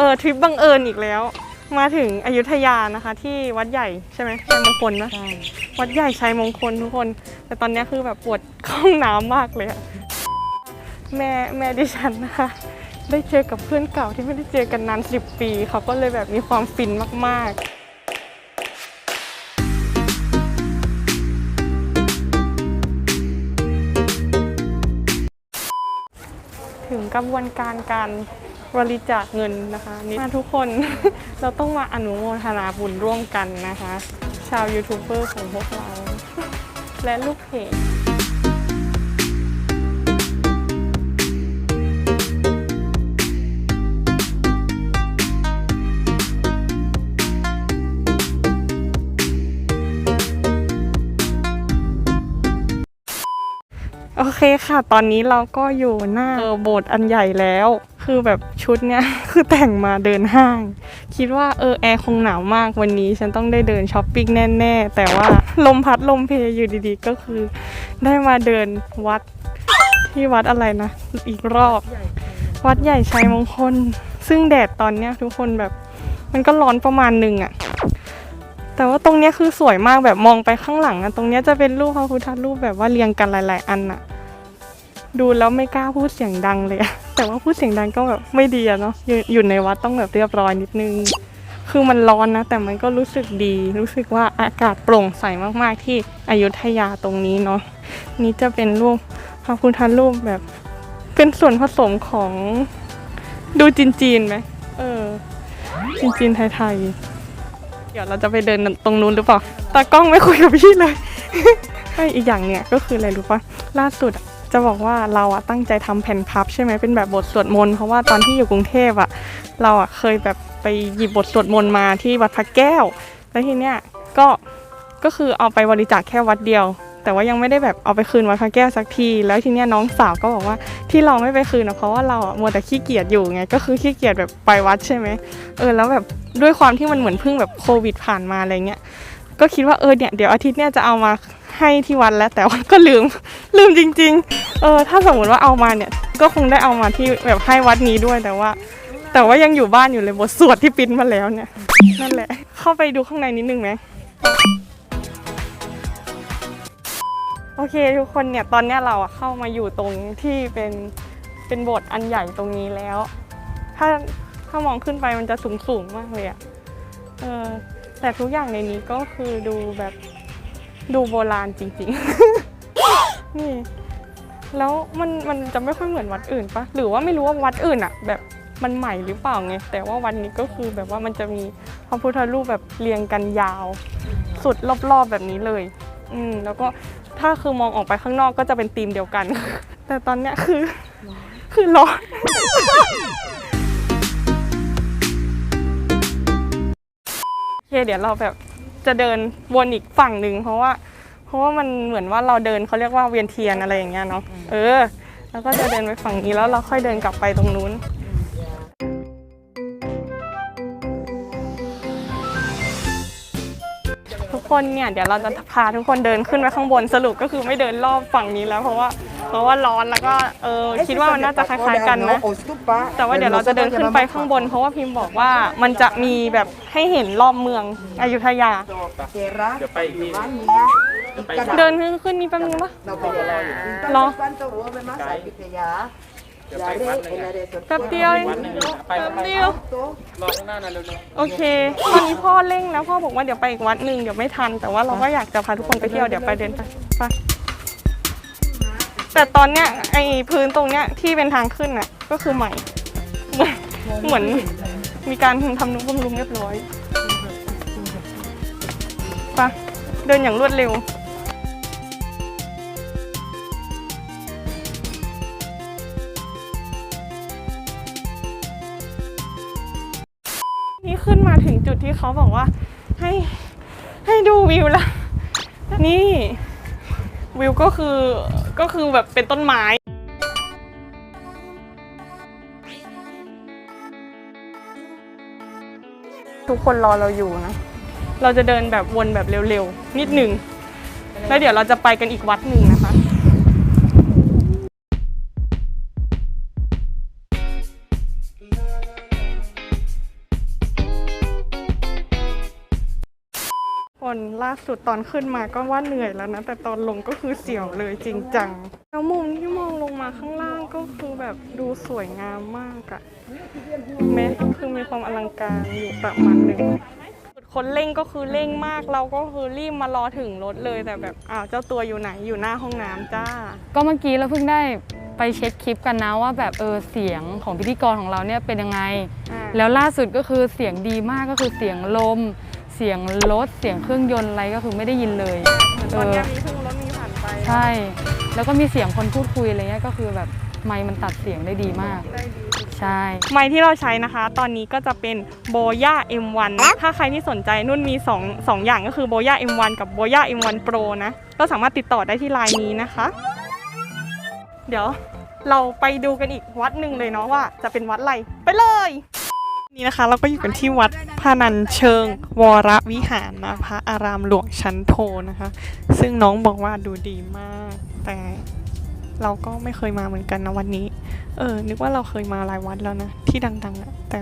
ออทริปบังเอิญอีกแล้ว มาถึงอยุธยานะคะ ที่วัดใหญ่ใช่ไหมชัยมงคลนะใช่วัดใหญ่ชัยมงคลทุกคน แต่ตอนนี้คือแบบปวดเข้าห้องน้ำมากเลยอะแม่แม่ดิฉันนะคะ ได้เจอกับเพื่อนเก่าที่ไม่ได้เจอกันนานสิบปี เขาก็เลยแบบมีความฟินมากๆถึงกระบวนการการ บริจาคเงินนะคะนี่มาทุกคน เราต้องมาอนุโมทนาบุญร่วมกันนะคะ ชาวยูทูบเบอร์ของพวกเรา และลูกเพจโอเคค่ะ ตอนนี้เราก็อยู่หน้าโบสถ์อันใหญ่แล้ว คือแบบชุดเนี้ยคือแต่งมาเดินห้าง คิดว่าเออแอร์คงหนาวมากวันนี้ฉันต้องได้เดินช้อปปิ้งแน่ๆ แต่ว่าลมพัดลมเพอยู่ดีๆ ก็คือ ได้มาเดินวัดที่วัดอะไรนะ อีกรอบ วัดใหญ่ชัยมงคล ซึ่งแดดตอนเนี้ยทุกคนแบบมันก็ร้อนประมาณหนึ่งอะแต่ว่าตรงเนี้ยคือสวยมากแบบมองไปข้างหลังอะตรงเนี้ยจะเป็นรูปพระพุทธรูปแบบว่าเรียงกันหลาย ๆ อันอะดูแล้วไม่กล้าพูดเสียงดังเลยอะ แต่ว่าพูดเสียงดังก็แบบไม่ดีอะเนาะอยู่อยู่ในวัดต้องแบบเรียบร้อยนิดนึง คือมันร้อนนะ แต่มันก็รู้สึกดี รู้สึกว่าอากาศโปร่งใสมากๆที่อยุธยาตรงนี้เนาะนี่จะเป็นรูปพระพุทธรูปแบบ เป็นส่วนผสมของดูจีนจีนไหมเออจีนจีนไทยๆเดี๋ยวเราจะไปเดินตรงนู้นหรือเปล่าตากล้องไม่คุยกับพี่เลย ไม่อีกอย่างเนี่ยก็คืออะไรรู้ปะล่าสุดอะ จะบอกว่าเราอะตั้งใจทำแผ่นพับใช่ไหมเป็นแบบบทสวดมนต์เพราะว่าตอนที่อยู่กรุงเทพอะเราอะเคยแบบไปหยิบบทสวดมนต์มาที่วัดพระแก้ว แล้วทีเนี้ยก็ก็คือเอาไปบริจาคแค่วัดเดียว แต่ว่ายังไม่ได้แบบเอาไปคืนวัดพระแก้วสักที แล้วทีเนี้ยน้องสาวก็บอกว่าที่เราไม่ไปคืนนะเพราะว่าเราอะมัวแต่ขี้เกียจอยู่ไงก็คือขี้เกียจแบบไปวัดใช่ไหมเออแล้วแบบด้วยความที่มันเหมือนเพิ่งแบบโควิดผ่านมาอะไรเงี้ยก็คิดว่าเออเนี่ยเดี๋ยวอาทิตย์เนี่ยจะเอามา ให้ที่วัดแล้วแต่ว่าก็ลืมลืมจริง ๆ เออถ้าสมมติว่าเอามาเนี่ยก็คงได้เอามาที่แบบให้วัดนี้ด้วยแต่ว่า แต่ว่ายังอยู่บ้านอยู่เลยบทสวดที่ปิ้นมาแล้วเนี่ยนั่นแหละ เข้าไปดูข้างในนิดนึงไหมโอเคทุกคนเนี่ยตอนนี้เราอะเข้ามาอยู่ตรงที่เป็นเป็นโบสถ์อันใหญ่ตรงนี้แล้ว ถ้าถ้ามองขึ้นไปมันจะสูงสูงมากเลยอะเออแต่ทุกอย่างในนี้ก็คือดูแบบ ดูโบราณจริง ๆ นี่ แล้วมันมันจะไม่ค่อยเหมือนวัดอื่นปะหรือว่าไม่รู้ว่าวัดอื่นอะแบบมันใหม่หรือเปล่าไงแต่ว่าวันนี้ก็คือแบบว่ามันจะมีพระพุทธรูปแบบเรียงกันยาว สุดรอบๆแบบนี้เลย อืมแล้วก็ถ้าคือมองออกไปข้างนอกก็จะเป็นธีมเดียวกัน แต่ตอนเนี้ยคือคือร้อนโอเคเดี๋ยวเราแบบ จะเดินวนอีกฝั่งหนึ่งเพราะว่า เพราะว่ามันเหมือนว่าเราเดินเขาเรียกว่าเวียนเทียนอะไรอย่างเงี้ยเนาะเออ แล้วก็จะเดินไปฝั่งนี้แล้วเราค่อยเดินกลับไปตรงนู้น คนเนี่ยเดี๋ยวเราจะพาทุกคนเดินขึ้นไปข้างบนสรุปก็คือไม่เดินรอบฝั่งนี้แล้วเพราะว่าเพราะว่าร้อนแล้วก็เออคิดว่ามันน่าจะคล้ายๆกันนะแต่ว่าเดี๋ยวเราจะเดินขึ้นไปข้างบน เพราะว่าพิมพ์บอกว่ามันจะมีแบบให้เห็นรอบเมืองอยุธยาเจระเดี๋ยวไปอีกทีบ้านเนี้ยเดินขึ้นนี่แป๊บนึงปะเราไปรออยู่รอบ้านตัวหัว เป็นมาสายพิทยาเดี๋ยวไปวัดหนึงนะแป๊บเดียวเองวัดหนึงนะไปแป๊บไปเดียว รอข้างหน้านะเร็วโอเค ตอนนี้พ่อเร่งแล้วพ่อบอกว่าเดี๋ยวไปอีกวัดหนึ่งเดี๋ยวไม่ทัน แต่ว่าเราก็อยากจะพาทุกคนไปเที่ยวเดี๋ยวไปเดินไปไปแต่ตอนเนี้ยไอ้พื้นตรงเนี้ยที่เป็นทางขึ้นน่ะก็คือใหม่เหมือนเหมือนมีการทำนุบำรุงเรียบร้อยไปเดินอย่างรวดเร็ว นี่ขึ้นมาถึงจุดที่เขาบอกว่า ให้ให้ดูวิวล้วนี่วิวก็คือก็คือแบบเป็นต้นไม้ทุกคนรอเราอยู่นะ เราจะเดินแบบวนแบบเร็วๆ นิดหนึ่ง แล้วเดี๋ยวเราจะไปกันอีกวัดหนึ่งนะ ล่าสุดตอนขึ้นมาก็ว่าเหนื่อยแล้วนะ แต่ตอนลงก็คือเสียวเลยจริงจัง แล้วมุมที่มองลงมาข้างล่างก็คือแบบดูสวยงามมากอะแม้ก็คือมีความอลังการอยู่ประมาณหนึ่งคนเร่งก็คือเร่งมากเราก็คือรีบมารอถึงรถเลยแต่แบบอ้าวเจ้าตัวอยู่ไหนอยู่หน้าห้องน้ำจ้า ก็เมื่อกี้เราเพิ่งได้ไปเช็คคลิปกันนะว่าแบบเออเสียงของพิธีกรของเราเนี่ยเป็นยังไงอ่าแล้วล่าสุดก็คือเสียงดีมากก็คือเสียงลมเสียงรถเสียงเครื่องยนต์อะไรก็คือไม่ได้ยินเลยตอนเนี้ยมีเพิ่งรถมีผ่านไปใช่ แล้วก็มีเสียงคนพูดคุยอะไรเงี้ยก็คือแบบไมค์มันตัดเสียงได้ดีมากได้ดีใช่ ไม้ที่เราใช้นะคะ ตอนนี้ก็จะเป็นโบย่า M1 ถ้าใครที่สนใจนุ่นมี2 2อย่างก็คือโบย่า M1 กับโบย่า M1 Pro นะ ก็สามารถติดต่อได้ที่ไลน์นี้นะคะ เดี๋ยวเราไปดูกันอีกวัดหนึ่งเลยเนาะว่าจะเป็นวัดอะไรไปเลย นี่นะคะเราก็อยู่กันที่วัดพานันเชิง วรวิหารนะพระอารามหลวงชั้นโทนะคะ ซึ่งน้องบอกว่าดูดีมาก แต่เราก็ไม่เคยมาเหมือนกันนะวันนี้ เออ นึกว่าเราเคยมาหลายวัดแล้วนะ ที่ดังๆอะแต่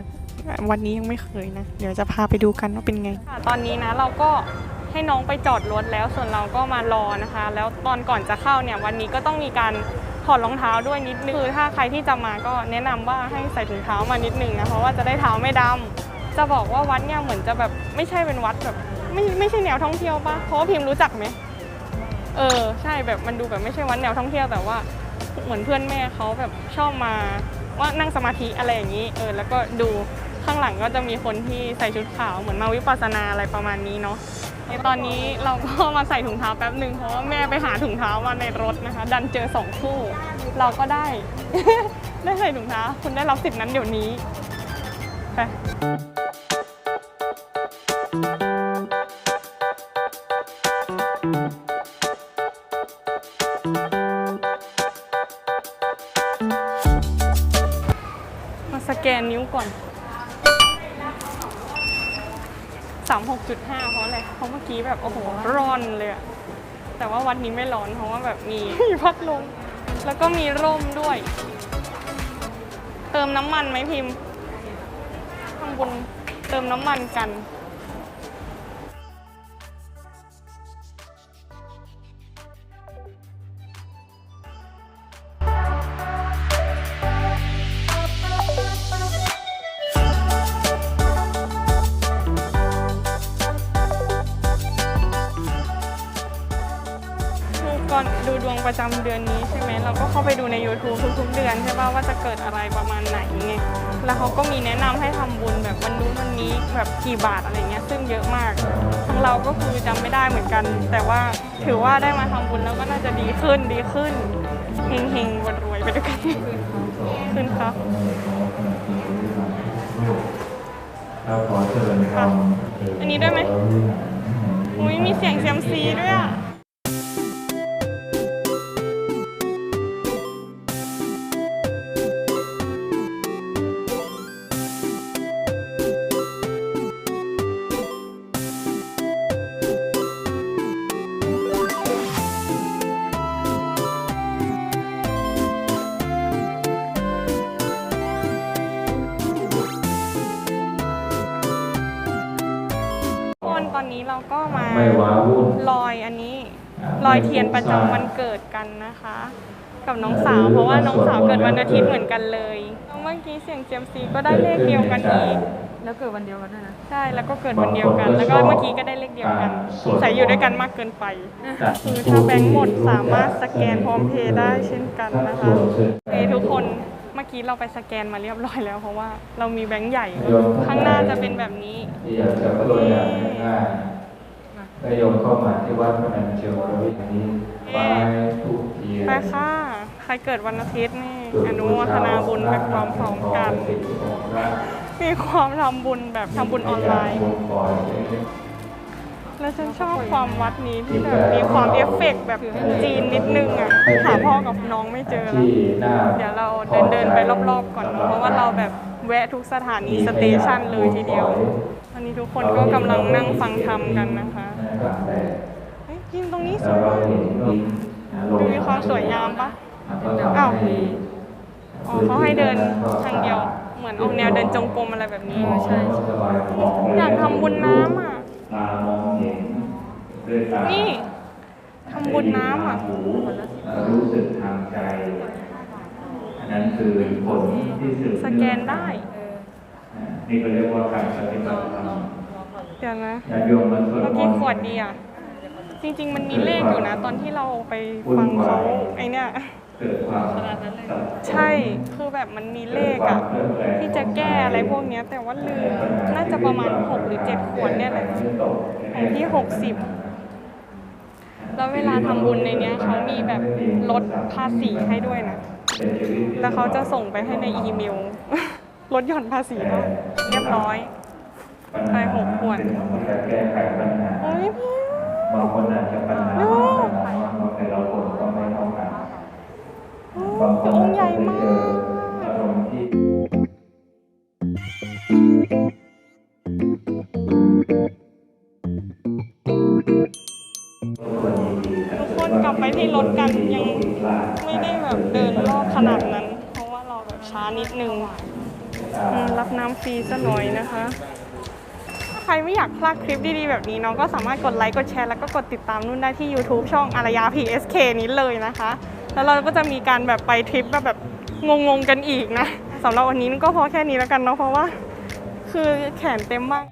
วันนี้ยังไม่เคยนะ เดี๋ยวจะพาไปดูกันว่าเป็นไง ตอนนี้นะเราก็ให้น้องไปจอดรถแล้วส่วนเราก็มารอนะคะ แล้วตอนก่อนจะเข้าเนี่ยวันนี้ก็ต้องมีการ ถอดรองเท้าด้วยนิดนึงคือถ้าใครที่จะมาก็แนะนำว่าให้ใส่ถุงเท้ามานิดนึงนะเพราะว่าจะได้เท้าไม่ดำจะบอกว่าวัดเนี่ยเหมือนจะแบบไม่ใช่เป็นวัดแบบไม่ไม่ใช่แนวท่องเที่ยวปะเพราะพิมพ์รู้จักไหมเออใช่แบบมันดูแบบไม่ใช่วัดแนวท่องเที่ยวแต่ว่าเหมือนเพื่อนแม่เขาแบบชอบมาว่านั่งสมาธิอะไรอย่างนี้เออแล้วก็ดูข้างหลังก็จะมีคนที่ใส่ชุดขาวเหมือนมาวิปัสสนาอะไรประมาณนี้เนาะ ในตอนนี้เราก็มาใส่ถุงเท้าแป๊บหนึ่งเพราะว่าแม่ไปหาถุงเท้ามาในรถนะคะ ดันเจอสองคู่ เราก็ได้ ได้ใส่ถุงเท้าคุณได้รับสิทธิ์นั้นเดี๋ยวนี้ไป 6.5 เพราะอะไรเพราะเมื่อกี้แบบโอ้โหร้อนเลยอะแต่ว่าวันนี้ไม่ร้อนเพราะว่าแบบมี มีพัดลมแล้วก็มีร่มด้วย เติมน้ำมันไหมพิมพ์ข้างบนเติมน้ำมันกัน ประจำเดือนนี้ใช่ไหมเราก็เข้าไปดูใน YouTube ทุกๆเดือนใช่ป่ะว่าจะเกิดอะไรประมาณไหนไงแล้วเขาก็มีแนะนำให้ทำบุญแบบวันนู้นวันนี้แบบกี่บาทอะไรเงี้ยซึ่งเยอะมากทางเราก็คือจำไม่ได้เหมือนกัน แต่ว่าถือว่าได้มาทำบุญแล้วก็น่าจะดีขึ้นดีขึ้นเฮงเฮงๆรวยๆไปด้วยกันขึ้นครับเราขอเชิญทำอันนี้ด้วยไหมอุ้ยมีเสียงเซียมซีด้วยอะ อนนี้เราก็มาไม่ว้าวุ่นลอยอันนี้ลอยเทียนประจำวันเกิดกันนะคะ กับน้องสาวเพราะว่าน้องสาวเกิดวันอาทิตย์เหมือนกันเลยเมื่อกี้เสียงเจียมซีก็ได้เลขเดียวกันอีกแล้วเกิดวันเดียวกันด้วยนะใช่แล้วก็เกิดวันเดียวกัน แล้วก็เมื่อกี้ก็ได้เลขเดียวกันใส่อยู่ด้วยกันมากเกินไปคือถ้าแบงค์หมดสามารถสแกนพร้อมเพย์ได้เช่นกันนะคะเฮ้ทุกคน เมื่อกี้เราไปสแกนมาเรียบร้อยแล้ว เพราะว่าเรามีแบงค์ใหญ่ ข้างหน้าจะเป็นแบบนี้ที่อยากจะเพื่ออย่างง่ายๆก็โยมเข้ามาที่วัดพนันเชียวรวิทนี้ไปทุกเทียนไปค่ะใครเกิดวันอาทิตย์นี่อนุโมทนาบุญไปพร้อมๆกันมีความทำบุญแบบทำบุญออนไลน์ แล้วฉันชอบความวัดนี้ที่แบบมีความเอฟเฟกต์แบบจีนนิดนึงอะหาพ่อกับน้องไม่เจอแล้วที่หน้าเดี๋ยวเราเดินเดินๆไปรอบๆก่อน เพราะว่าเราแบบแวะทุกสถานีสเตชันเลยทีเดียวตอนนี้ทุกคนก็กำลังนั่งฟังธรรมกันนะคะเฮ้ยยิมตรงนี้สแล้ววยเรามากเห็นลมดูมีความสวยงามปะอ้าวอ๋อเขาให้เดินทางเดียว เหมือนออกแนวเดินจงกรมอะไรแบบนี้ใช่อยากทำบุญน้ำอะ ตามองเห็นด้วยตานี่ทำบุญน้ำอะหูรู้สึกทางใจ อันนั้นคือผลที่สืบสแกนได้อ่านี่ก็เรียกว่าการปฏิบัติธรรมเดี๋ยวนะญาติโยมมาสวดเมื่อมกี้นต์ขวดดีอะ จริง ๆ มันมีเลขอยู่นะ ตอนที่เราไปฟังเขาไอเนี่ย เกิดความสับสนใช่คือแบบมันมีเลขอะที่จะแก้อะไรพวกเนี้ยแต่ว่าลืมน่าจะประมาณ 6 หรือ 7 ขวดเนี่ยแหละของที่ 60 แล้วเวลาทำบุญในเนี้ยเขามีแบบลดภาษีให้ด้วยนะ แล้วเขาจะส่งไปให้ในอีเมลลดหย่อนภาษีด้วยเรียบร้อยไปหกขวดการแก้ไขปัญหาโอ้ยพี่บางคนอาจจะปัญหามากปัญหามากแต่ละคนก็ไม่เท่ากันบาง คนองค์ใหญ่อาจจะมาเจอกอารมณ์ที่ทุกคนกลับไปที่รถกันยังไม่ได้แบบเดินรอบขนาดนั้น เพราะว่าเราแบบช้านิดนึงรับน้ำฟรีซะหน่อยนะคะถ้าใครไม่อยากพลาดคลิปดีๆ แบบนี้เนาะก็สามารถกดไลค์ กดแชร์ แล้วก็กดติดตามนุ่นได้ที่ YouTube ช่องอารยา PSK นี้เลยนะคะ แล้วเราก็จะมีการแบบไปทริปแบบแบบงงๆกันอีกนะสำหรับวันนี้ก็พอแค่นี้แล้วกันเนาะเพราะว่า คือแขนเต็มมาก